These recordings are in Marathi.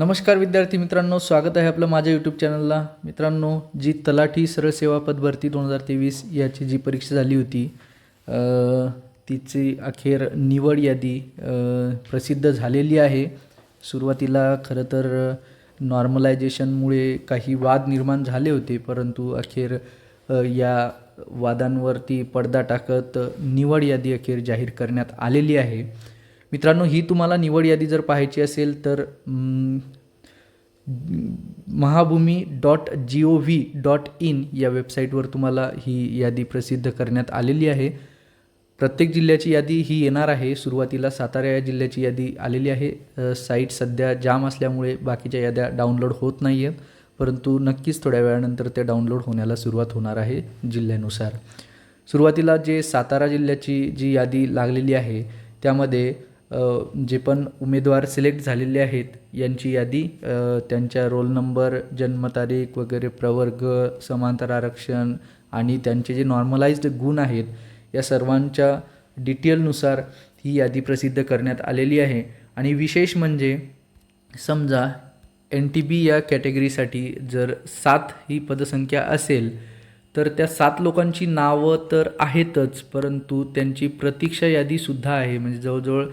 नमस्कार विद्यार्थी मित्रांनो स्वागत आहे आपलं माझ्या यूट्यूब चॅनलला मित्रांनो जी तलाठी सरळ सेवा पदभरती दोन हजार तेवीस याची जी परीक्षा झाली होती तिची अखेर निवड यादी प्रसिद्ध झालेली आहे. सुरुवातीला खरं तर नॉर्मलायझेशनमुळे काही वाद निर्माण झाले होते परंतु अखेर या वादांवरती पडदा टाकत निवड यादी अखेर जाहीर करण्यात आलेली आहे. मित्रांनो ही तुम्हाला निवड यादी जर पाहायची असेल तर Mahabhumi dot G O V dot in या वेबसाईटवर तुम्हाला ही यादी प्रसिद्ध करण्यात आलेली आहे. प्रत्येक जिल्ह्याची यादी ही येणार आहे. सुरुवातीला सातारा या जिल्ह्याची यादी आलेली आहे. साईट सध्या जाम असल्यामुळे बाकीच्या याद्या डाउनलोड होत नाही आहेत परंतु नक्कीच थोड्या वेळानंतर त्या डाउनलोड होण्याला सुरुवात होणार आहे जिल्ह्यानुसार. सुरुवातीला जे सातारा जिल्ह्याची जी यादी लागलेली आहे त्यामध्ये जे पण उमेदवार सिलेक्ट झालेले आहेत यांची यादी त्यांच्या रोल नंबर जन्मतारीख वगैरे प्रवर्ग समांतर आरक्षण आणि त्यांचे जे नॉर्मलाइज्ड गुण आहेत या सर्वांच्या डिटेलनुसार ही यादी प्रसिद्ध करण्यात आलेली आहे. आणि विशेष म्हणजे समजा एन टी बी या कॅटेगरीसाठी जर सात ही पदसंख्या असेल तर त्या सात लोकांची नावं तर आहेतच परंतु त्यांची प्रतीक्षा यादीसुद्धा आहे. म्हणजे जवळजवळ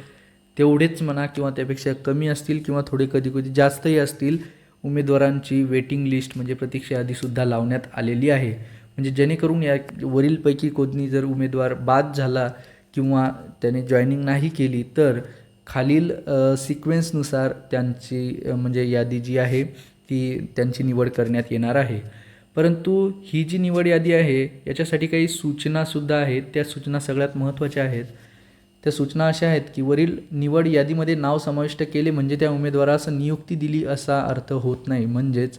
तेवढेच म्हणा किंवा त्यापेक्षा कमी असतील किंवा थोडे कधी कधी जास्तही असतील उमेदवारांची वेटिंग लिस्ट म्हणजे प्रतीक्षा यादीसुद्धा लावण्यात आलेली आहे. म्हणजे जेणेकरून या वरीलपैकी कोणी जर उमेदवार बाद झाला किंवा त्याने जॉईनिंग नाही केली तर खालील सिक्वेन्सनुसार त्यांची म्हणजे यादी जी आहे ती त्यांची निवड करण्यात येणार आहे. परंतु ही जी निवड यादी आहे याच्यासाठी काही सूचनासुद्धा आहेत. त्या सूचना सगळ्यात महत्त्वाच्या आहेत. त्या सूचना अशा आहेत की वरील निवड यादीमध्ये नाव समाविष्ट केले म्हणजे त्या उमेदवारास नियुक्ती दिली असा अर्थ होत नाही. म्हणजेच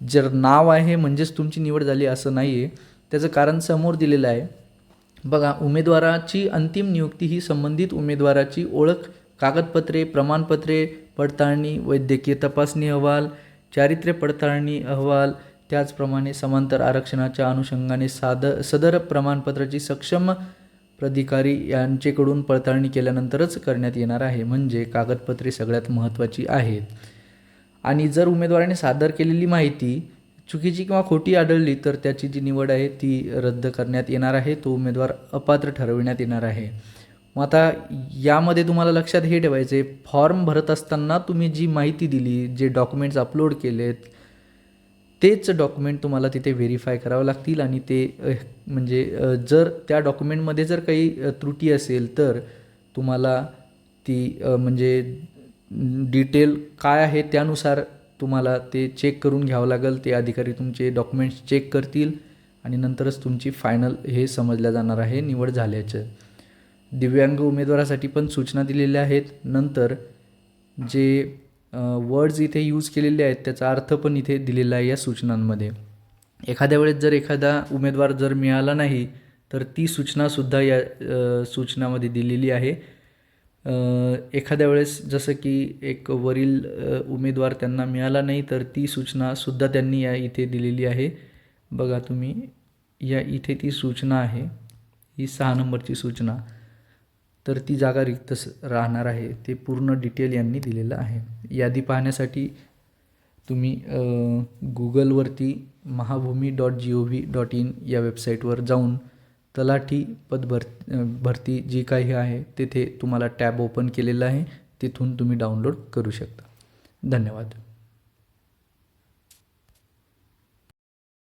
जर नाव आहे म्हणजेच तुमची निवड झाली असं नाही आहे त्याचं कारण समोर दिलेलं आहे. बघा उमेदवाराची अंतिम नियुक्ती ही संबंधित उमेदवाराची ओळख कागदपत्रे प्रमाणपत्रे पडताळणी वैद्यकीय तपासणी अहवाल चारित्र्य पडताळणी अहवाल त्याचप्रमाणे समांतर आरक्षणाच्या अनुषंगाने साद सदर प्रमाणपत्राची सक्षम प्राधिकारी यांचेकडून पडताळणी केल्यानंतरच करण्यात येणार आहे. म्हणजे कागदपत्रे सगळ्यात महत्त्वाची आहेत. आणि जर उमेदवाराने सादर केलेली माहिती चुकीची किंवा खोटी आढळली तर त्याची जी निवड आहे ती रद्द करण्यात येणार आहे. तो उमेदवार अपात्र ठरविण्यात येणार आहे. मग आता यामध्ये तुम्हाला लक्षात हे ठेवायचे फॉर्म भरत असताना तुम्ही जी माहिती दिली जे डॉक्युमेंट्स अपलोड केलेत तेच डॉक्युमेंट तुम्हाला तिथे व्हेरीफाय करावं लागतील आणि ते म्हणजे जर त्या डॉक्युमेंटमध्ये जर काही त्रुटी असेल तर तुम्हाला ती म्हणजे डिटेल काय आहे त्यानुसार तुम्हाला ते चेक करून घ्यावं लागेल. ते अधिकारी तुमचे डॉक्युमेंट्स चेक करतील आणि नंतरच तुमची फायनल हे समजल्या जाणार आहे निवड झाल्याचं. दिव्यांग उमेदवारासाठी पण सूचना दिलेल्या आहेत. नंतर जे वर्ड्स इथे यूज केलेले आहेत त्याचा अर्थ पण इथे दिलेला आहे या सूचनांमध्ये. एखाद्या वेळेस जर एखादा उमेदवार जर मिळाला नाही तर ती सूचनासुद्धा या सूचनामध्ये दिलेली आहे. एखाद्या वेळेस जसं की एक वरील उमेदवार त्यांना मिळाला नाही तर ती सूचनासुद्धा त्यांनी या इथे दिलेली आहे. बघा तुम्ही या इथे ती सूचना आहे ही सहा नंबरची सूचना. तर ती जागा रिक्तच राहणार आहे ते पूर्ण डिटेल यांनी दिलेलं आहे. यादी पाहण्यासाठी तुम्ही गुगलवरती Mahabhumi dot G O V dot in या वेबसाईटवर जाऊन तलाठी पद भर भरती जी काही आहे तेथे तुम्हाला टॅब ओपन केलेलं आहे तिथून तुम्ही डाउनलोड करू शकता. धन्यवाद.